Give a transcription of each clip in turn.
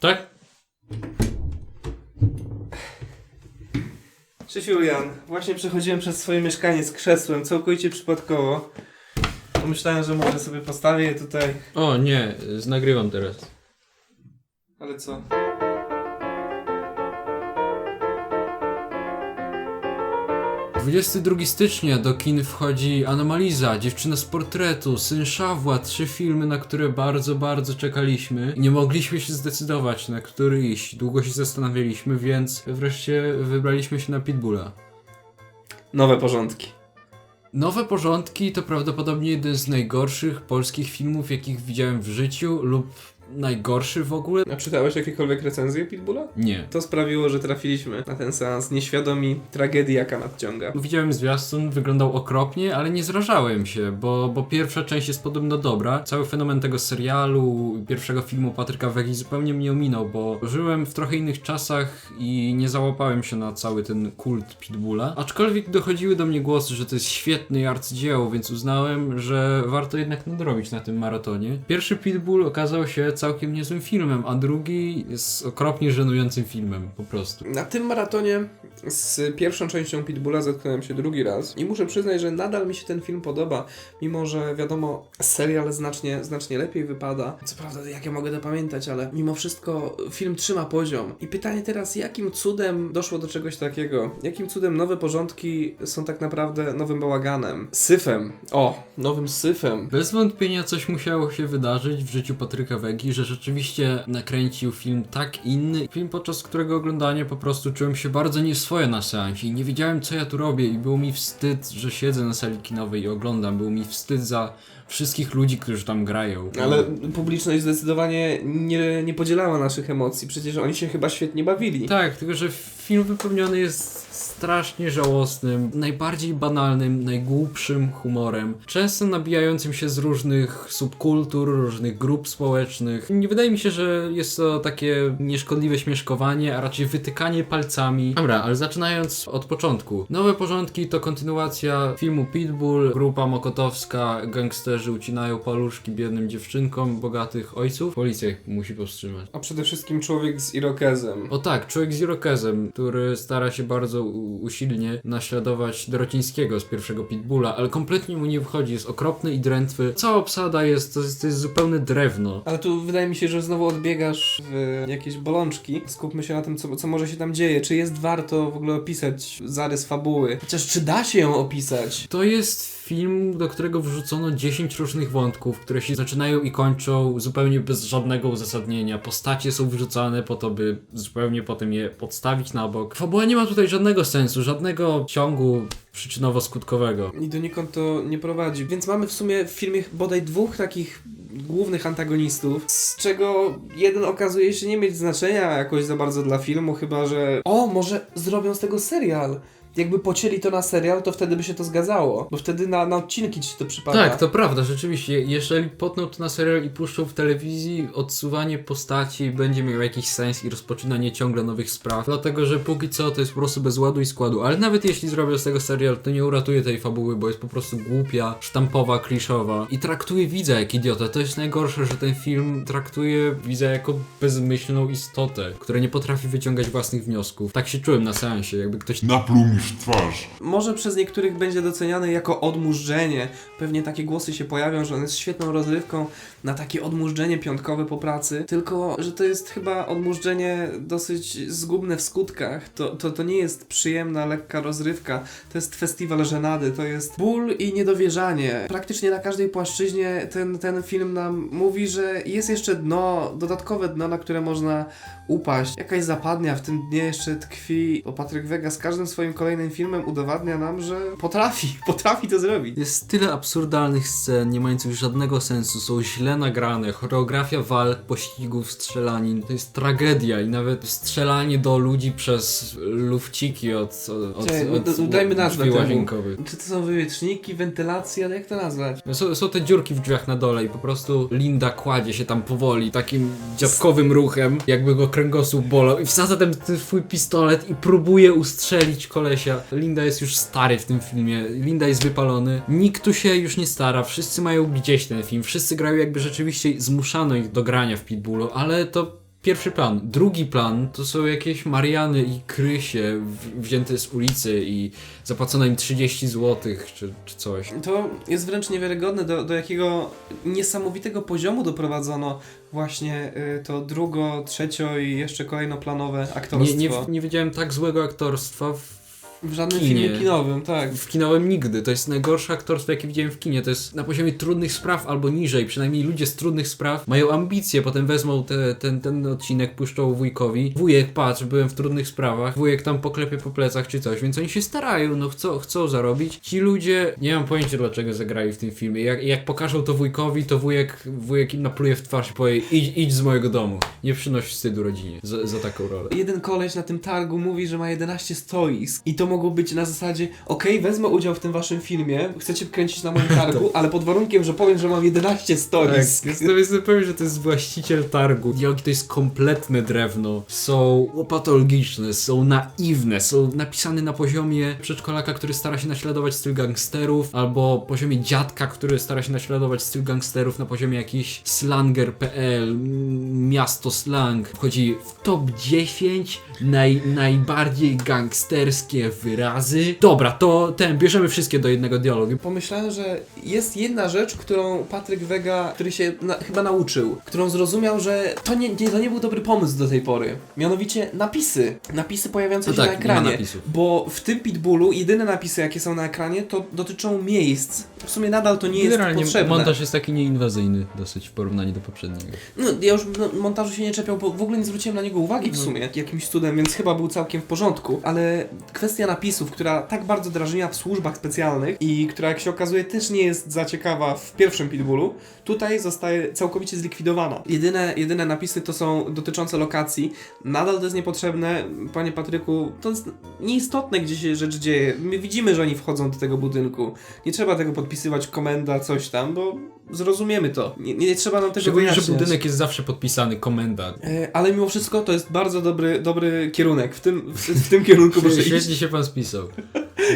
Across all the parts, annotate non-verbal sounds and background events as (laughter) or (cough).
Tak? Cześć Julian, właśnie przechodziłem przez swoje mieszkanie z krzesłem, całkowicie przypadkowo. Pomyślałem, że może sobie postawię je tutaj, O nie, z- nagrywam teraz. ale co? 22 stycznia do kin wchodzi Anomaliza, Dziewczyna z portretu, Syn Szawła, trzy filmy, na które bardzo, bardzo czekaliśmy. Nie mogliśmy się zdecydować, na który iść. Długo się zastanawialiśmy, więc wreszcie wybraliśmy się na Pitbulla. Nowe porządki. Nowe porządki to prawdopodobnie jeden z najgorszych polskich filmów, jakich widziałem w życiu, lub najgorszy w ogóle. A czytałeś jakiekolwiek recenzje Pitbulla? Nie. To sprawiło, że trafiliśmy na ten seans nieświadomi tragedii, jaka nadciąga. Widziałem zwiastun, wyglądał okropnie, ale nie zrażałem się, bo, bo pierwsza część jest podobno dobra. Cały fenomen tego serialu, pierwszego filmu Patryka Wegi zupełnie mnie ominął, bo żyłem w trochę innych czasach i nie załapałem się na cały ten kult Pitbulla. Aczkolwiek dochodziły do mnie głosy, że to jest świetny arcydzieło, więc uznałem, że warto jednak nadrobić na tym maratonie. Pierwszy Pitbull okazał się całkiem niezłym filmem, a drugi jest okropnie żenującym filmem, po prostu. Na tym maratonie z pierwszą częścią Pitbulla zetknąłem się drugi raz i muszę przyznać, że nadal mi się ten film podoba, mimo że wiadomo, serial znacznie, znacznie lepiej wypada. Co prawda, jak ja mogę to pamiętać, ale mimo wszystko film trzyma poziom. I pytanie teraz, jakim cudem doszło do czegoś takiego? Jakim cudem nowe porządki są tak naprawdę nowym bałaganem? Syfem. O, nowym syfem. Bez wątpienia coś musiało się wydarzyć w życiu Patryka Wegi, że rzeczywiście nakręcił film tak inny. Film, podczas którego oglądania po prostu czułem się bardzo nieswojo na seansie i nie wiedziałem co ja tu robię i było mi wstyd, że siedzę na sali kinowej i oglądam. Było mi wstyd za wszystkich ludzi, którzy tam grają. Ale publiczność zdecydowanie nie, nie podzielała naszych emocji. Przecież oni się chyba świetnie bawili. Tak, tylko że film wypełniony jest strasznie żałosnym, najbardziej banalnym, najgłupszym humorem, często nabijającym się z różnych subkultur, różnych grup społecznych. Nie wydaje mi się, że jest to takie nieszkodliwe śmieszkowanie, a raczej wytykanie palcami. Dobra, ale zaczynając od początku. Nowe porządki to kontynuacja filmu Pitbull, grupa mokotowska, gangsterzy ucinają paluszki biednym dziewczynkom bogatych ojców. Policja ich musi powstrzymać. A przede wszystkim człowiek z irokezem. O tak, człowiek z irokezem, który stara się bardzo usilnie naśladować Dorocińskiego z pierwszego Pitbulla, ale kompletnie mu nie wychodzi, jest okropny i drętwy. Cała obsada jest, to jest, to jest zupełne drewno. Ale tu wydaje mi się, że znowu odbiegasz w jakieś bolączki. Skupmy się na tym, co, co może się tam dzieje. Czy jest warto w ogóle opisać zarys fabuły? Chociaż czy da się ją opisać? To jest film, do którego wrzucono 10 różnych wątków, które się zaczynają i kończą zupełnie bez żadnego uzasadnienia. Postacie są wrzucane po to, by zupełnie potem je podstawić na bok. Fabuła nie ma tutaj żadnego sensu, żadnego ciągu przyczynowo-skutkowego. I donikąd to nie prowadzi. Więc mamy w sumie w filmie bodaj dwóch takich głównych antagonistów, z czego jeden okazuje się nie mieć znaczenia jakoś za bardzo dla filmu, chyba że... O, może zrobią z tego serial! Jakby pocięli to na serial, to wtedy by się to zgadzało. Bo wtedy na, na odcinki ci to przypada. Tak, to prawda, rzeczywiście. Jeżeli potną to na serial i puszczą w telewizji, odsuwanie postaci będzie miało jakiś sens i rozpoczynanie ciągle nowych spraw. Dlatego, że póki co to jest po prostu bez ładu i składu. Ale nawet jeśli zrobią z tego serial, to nie uratuje tej fabuły, bo jest po prostu głupia, sztampowa, kliszowa i traktuje widza jak idiota. To jest najgorsze, że ten film traktuje widza jako bezmyślną istotę, która nie potrafi wyciągać własnych wniosków. Tak się czułem na seansie, jakby ktoś Napluł mi w twarz. Może przez niektórych będzie doceniany jako odmurzenie. Pewnie takie głosy się pojawią, że on jest świetną rozrywką na takie odmurzenie piątkowe po pracy. Tylko, że to jest chyba odmurzenie dosyć zgubne w skutkach. To, to, to nie jest przyjemna, lekka rozrywka. To jest festiwal żenady, to jest ból i niedowierzanie. Praktycznie na każdej płaszczyźnie ten, ten film nam mówi, że jest jeszcze dno, dodatkowe dno, na które można upaść. Jakaś zapadnia w tym dnie jeszcze tkwi, bo Patryk Wega z każdym swoim kolejnym filmem udowadnia nam, że potrafi, (laughs) potrafi to zrobić. Jest tyle absurdalnych scen, nie mających żadnego sensu, są źle nagrane, choreografia walk, pościgów, strzelanin, to jest tragedia i nawet strzelanie do ludzi przez lufciki od, od, Czekaj, od, d- dajmy nazwę drzwi łazienkowych. Czy to są wywieczniki, wentylacja, jak to nazwać? No Są, są te dziurki w drzwiach na dole i po prostu Linda kładzie się tam powoli, takim dziadkowym ruchem, jakby go kręgosłup bolał i wsadza ten swój pistolet i próbuje ustrzelić kolesia. Linda jest już stary w tym filmie, Linda jest wypalony, nikt tu się już nie stara, wszyscy mają gdzieś ten film, wszyscy grają jakby rzeczywiście zmuszano ich do grania w Pitbullu, ale to pierwszy plan. Drugi plan to są jakieś Mariany i Krysie wzięte z ulicy i zapłacono im 30 zł czy, czy coś. To jest wręcz niewiarygodne, do, do jakiego niesamowitego poziomu doprowadzono właśnie y, to drugo, trzecio i jeszcze kolejnoplanowe Nie, aktorstwo. nie, nie widziałem tak złego aktorstwa w, w żadnym kinie. filmie kinowym, tak. w kinowym nigdy. To jest najgorsze aktorstwo, jakie widziałem w kinie. To jest na poziomie trudnych spraw albo niżej. Przynajmniej ludzie z trudnych spraw mają ambicje, potem wezmą te, ten, ten odcinek, puszczą wujkowi. Wujek, patrz, byłem w trudnych sprawach. Wujek tam poklepie po plecach czy coś, więc oni się starają, no chcą, chcą zarobić. Ci ludzie, nie mam pojęcia dlaczego zagrali w tym filmie. Jak, jak pokażą to wujkowi, to wujek, wujek im napluje w twarz i powie idź, idź z mojego domu. Nie przynoś wstydu rodzinie za, za taką rolę. Jeden koleś na tym targu mówi, że ma 11 stoisk i to mogło być na zasadzie okej, wezmę udział w tym waszym filmie, chcecie kręcić na moim targu, (laughs) ale pod warunkiem, że powiem, że mam 11 stoisk. Tak, jestem, jestem pewien, że to jest właściciel targu. Dialogi to jest kompletne drewno. Są patologiczne, są naiwne, są napisane na poziomie przedszkolaka, który stara się naśladować styl gangsterów, albo poziomie dziadka, który stara się naśladować styl gangsterów na poziomie jakiś slanger.pl, m, miasto slang. Wchodzi w top 10 naj, najbardziej gangsterskie wyrazy. Dobra, to ten, bierzemy wszystkie do jednego dialogu. Pomyślałem, że jest jedna rzecz, którą Patryk Wega, który się na, chyba nauczył, którą zrozumiał, że to nie, nie, to nie był dobry pomysł do tej pory. Mianowicie napisy. Napisy pojawiające No się tak, na nie ma ekranie. Bo w tym Pitbullu jedyne napisy, jakie są na ekranie, to dotyczą miejsc. W sumie nadal to nie jest Generalnie potrzebne. montaż jest taki nieinwazyjny dosyć w porównaniu do poprzedniego. No, ja już no, montażu się nie czepiał, bo w ogóle nie zwróciłem na niego uwagi w sumie, jakimś cudem, więc chyba był całkiem w porządku. Ale kwestia napisów, która tak bardzo drażniła w służbach specjalnych i która, jak się okazuje, też nie jest za ciekawa w pierwszym Pitbullu, tutaj zostaje całkowicie zlikwidowana. Jedyne, jedyne napisy to są dotyczące lokacji. Nadal to jest niepotrzebne, panie Patryku, to jest nieistotne, gdzie się rzecz dzieje. My widzimy, że oni wchodzą do tego budynku. Nie trzeba tego podpisywać komenda, coś tam, bo zrozumiemy to. Nie, nie trzeba nam tego Szczególnie, że budynek jest zawsze podpisany komenda. E, Ale mimo wszystko to jest bardzo dobry, dobry kierunek. W tym, w, w tym kierunku proszę iść. Świetnie się pan spisał.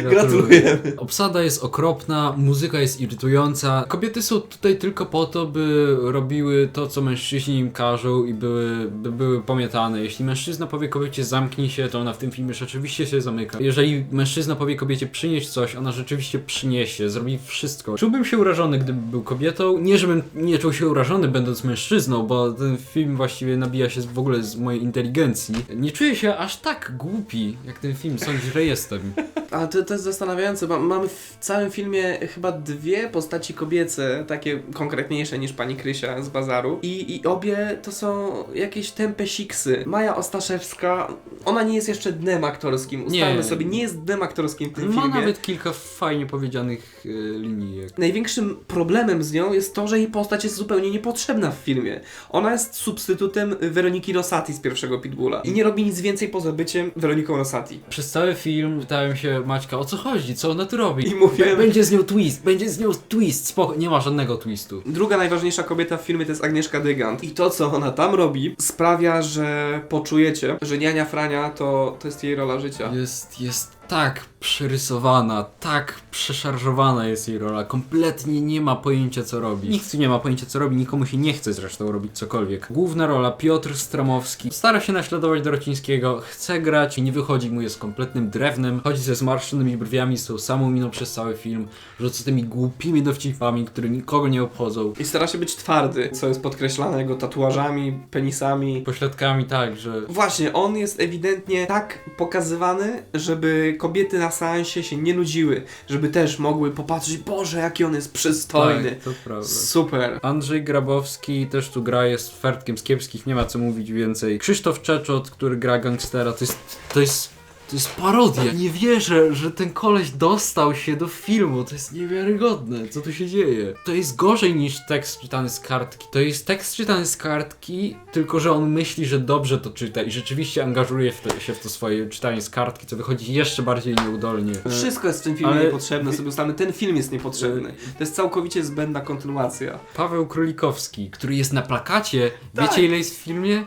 Gratulujemy. Obsada jest okropna, muzyka jest irytująca. Kobiety są tutaj tylko po to, by robiły to, co mężczyźni im każą i były, by były pomiatane. Jeśli mężczyzna powie kobiecie zamknij się, to ona w tym filmie rzeczywiście się zamyka. Jeżeli mężczyzna powie kobiecie przynieść coś, ona rzeczywiście przyniesie, zrobi wszystko. Czułbym się urażony, gdybym był kobietą. Nie, żebym nie czuł się urażony będąc mężczyzną, bo ten film właściwie nabija się w ogóle z mojej inteligencji. Nie czuję się aż tak głupi, jak ten film sądzi, że jestem. A to, to jest zastanawiające, bo mamy w całym filmie chyba dwie postaci kobiece, takie konkretniejsze niż pani Krysia z bazaru. I, i obie to są jakieś tempe siksy. Maja Ostaszewska, ona nie jest jeszcze dnem aktorskim. Ustalmy Nie. sobie, nie jest dnem aktorskim w tym Ma filmie. nawet kilka fajnie powiedzianych y, linijek. Największym problemem z nią jest to, że jej postać jest zupełnie niepotrzebna w filmie. Ona jest substytutem Weroniki Rosati z pierwszego Pitbulla i nie robi nic więcej poza byciem Weroniką Rosati. Przez cały film pytałem się Maćka, o co chodzi, co ona tu robi? I mówiłem- Będzie z nią twist, będzie z nią twist, spoko, nie ma żadnego twistu. Druga najważniejsza kobieta w filmie to jest Agnieszka Dygant. I to, co ona tam robi, sprawia, że poczujecie, że Niania Frania to, to jest jej rola życia. Jest, jest tak przerysowana, tak przeszarżowana jest jej rola, kompletnie nie ma pojęcia co robi. Nikt nie ma pojęcia co robi, nikomu się nie chce zresztą robić cokolwiek. Główna rola Piotr Stramowski stara się naśladować Dorocińskiego, chce grać i nie wychodzi mu, jest kompletnym drewnem, chodzi ze zmarszczonymi brwiami, z tą samą miną przez cały film, rzuca tymi głupimi dowcipami, które nikogo nie obchodzą. I stara się być twardy, co jest podkreślane jego tatuażami, penisami. Pośladkami tak, że Właśnie, on jest ewidentnie tak pokazywany, żeby kobiety na seansie się nie nudziły, żeby też mogły popatrzeć, Boże, jaki on jest przystojny. Tak, to prawda. Super. Andrzej Grabowski też tu gra, jest fertkiem z kiepskich, nie ma co mówić więcej. Krzysztof Czeczot, który gra gangstera, to jest, to jest, to jest parodia. Nie wierzę, że ten koleś dostał się do filmu, to jest niewiarygodne, co tu się dzieje. To jest gorzej niż tekst czytany z kartki. To jest tekst czytany z kartki, tylko że on myśli, że dobrze to czyta i rzeczywiście angażuje w to, się w to swoje czytanie z kartki, co wychodzi jeszcze bardziej nieudolnie. Wszystko jest w tym filmie Ale- niepotrzebne, sobie ustalmy, ten film jest niepotrzebny. To jest całkowicie zbędna kontynuacja. Paweł Królikowski, który jest na plakacie, Tak. wiecie ile jest w filmie?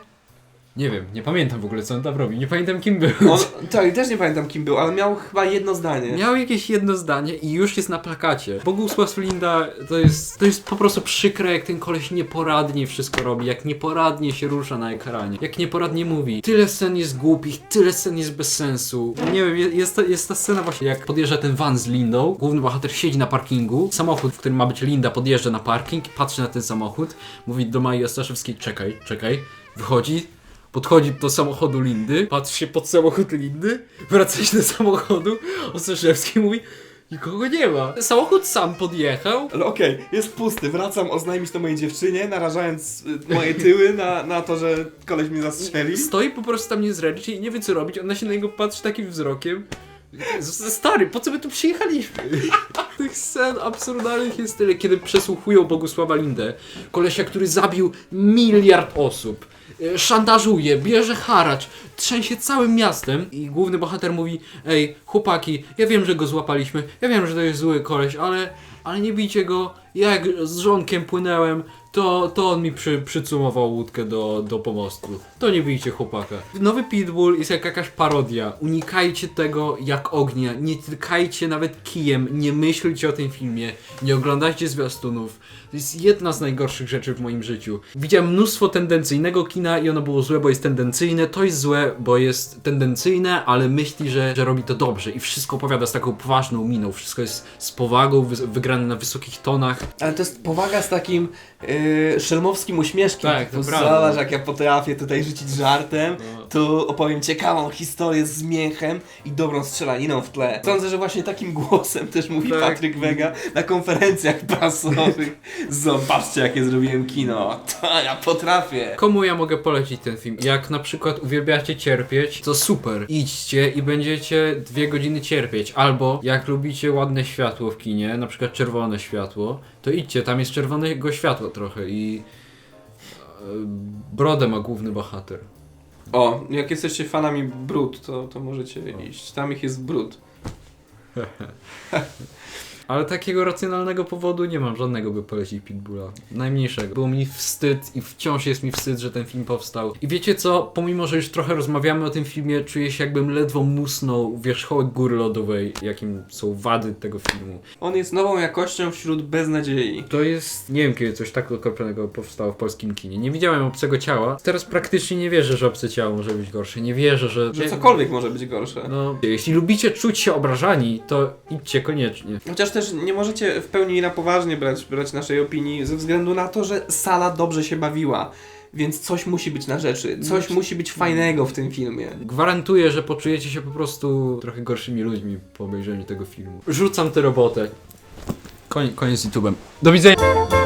Nie wiem, nie pamiętam w ogóle co on tam robi, nie pamiętam kim był. On, tak, też nie pamiętam kim był, ale miał chyba jedno zdanie. Miał jakieś jedno zdanie i już jest na plakacie. Bogusław Linda to jest, to jest po prostu przykre, jak ten koleś nieporadnie wszystko robi, jak nieporadnie się rusza na ekranie, jak nieporadnie mówi. Tyle scen jest głupich, tyle scen jest bez sensu. Nie wiem, je- jest, ta- jest ta scena właśnie, jak podjeżdża ten van z Lindą, główny bohater siedzi na parkingu, samochód, w którym ma być Linda, podjeżdża na parking, patrzy na ten samochód, mówi do Maji Ostaszewskiej, czekaj, czekaj, wychodzi, Podchodzi do samochodu Lindy, patrzy się pod samochód Lindy, wraca się do samochodu, Ostaszewski mówi Nikogo nie ma. Samochód sam podjechał. Ale okej, jest pusty, wracam oznajmić to mojej dziewczynie, narażając y, moje tyły na, na to, że koleś mnie zastrzeli. Stoi po prostu tam niezręcznie i nie wie co robić. Ona się na niego patrzy takim wzrokiem. Z- Stary, po co my tu przyjechaliśmy? (laughs) Tych scen absurdalnych jest tyle, kiedy przesłuchują Bogusława Lindę, kolesia, który zabił miliard osób, szantażuje, bierze haracz, trzęsie całym miastem i główny bohater mówi ej, chłopaki, ja wiem, że go złapaliśmy, ja wiem, że to jest zły koleś, ale, ale nie bijcie go, ja jak z żonkiem płynęłem, to, to on mi przy, przycumował łódkę do, do pomostu. To nie bijcie chłopaka. Nowy Pitbull jest jak jakaś parodia. Unikajcie tego jak ognia. Nie tykajcie nawet kijem. Nie myślcie o tym filmie. Nie oglądajcie zwiastunów. To jest jedna z najgorszych rzeczy w moim życiu. Widziałem mnóstwo tendencyjnego kina i ono było złe, bo jest tendencyjne. To jest złe, bo jest tendencyjne, ale myśli, że, że robi to dobrze i wszystko opowiada z taką poważną miną. Wszystko jest z powagą, wy, wygrane na wysokich tonach. Ale to jest powaga z takim yy, szelmowskim uśmieszkiem. Tak, to. Zobacz, jak ja potrafię tutaj rzucić żartem. No. Tu opowiem ciekawą historię z mięchem i dobrą strzelaniną w tle. Sądzę, że właśnie takim głosem też mówi Tak. Patryk Wega na konferencjach prasowych. Zobaczcie, jakie zrobiłem kino. To ja potrafię. Komu ja mogę polecić ten film? Jak na przykład uwielbiacie cierpieć, to super. Idźcie i będziecie dwie godziny cierpieć. Albo jak lubicie ładne światło w kinie, na przykład czerwone światło, to idźcie, tam jest czerwonego światła trochę i e, brodę ma główny bohater. O, jak jesteście fanami brud, to, to możecie iść. Tam ich jest brud. (laughs) Ale takiego racjonalnego powodu nie mam żadnego, by polecić Pitbulla. Najmniejszego. Było mi wstyd i wciąż jest mi wstyd, że ten film powstał. I wiecie co? Pomimo, że już trochę rozmawiamy o tym filmie, czuję się jakbym ledwo musnął wierzchołek góry lodowej, jakim są wady tego filmu. On jest nową jakością wśród beznadziei. To jest... Nie wiem, kiedy coś tak okropnego powstało w polskim kinie. Nie widziałem Obcego Ciała. Teraz praktycznie nie wierzę, że Obce Ciało może być gorsze. Nie wierzę, że... Że cokolwiek może być gorsze. No, jeśli lubicie czuć się obrażani, to idźcie koniecznie. Chociaż też nie możecie w pełni na poważnie brać, brać naszej opinii ze względu na to, że sala dobrze się bawiła. Więc coś musi być na rzeczy, coś musi być fajnego w tym filmie. Gwarantuję, że poczujecie się po prostu trochę gorszymi ludźmi po obejrzeniu tego filmu. Rzucam tę robotę. Koń, koniec z YouTube'em. Do widzenia!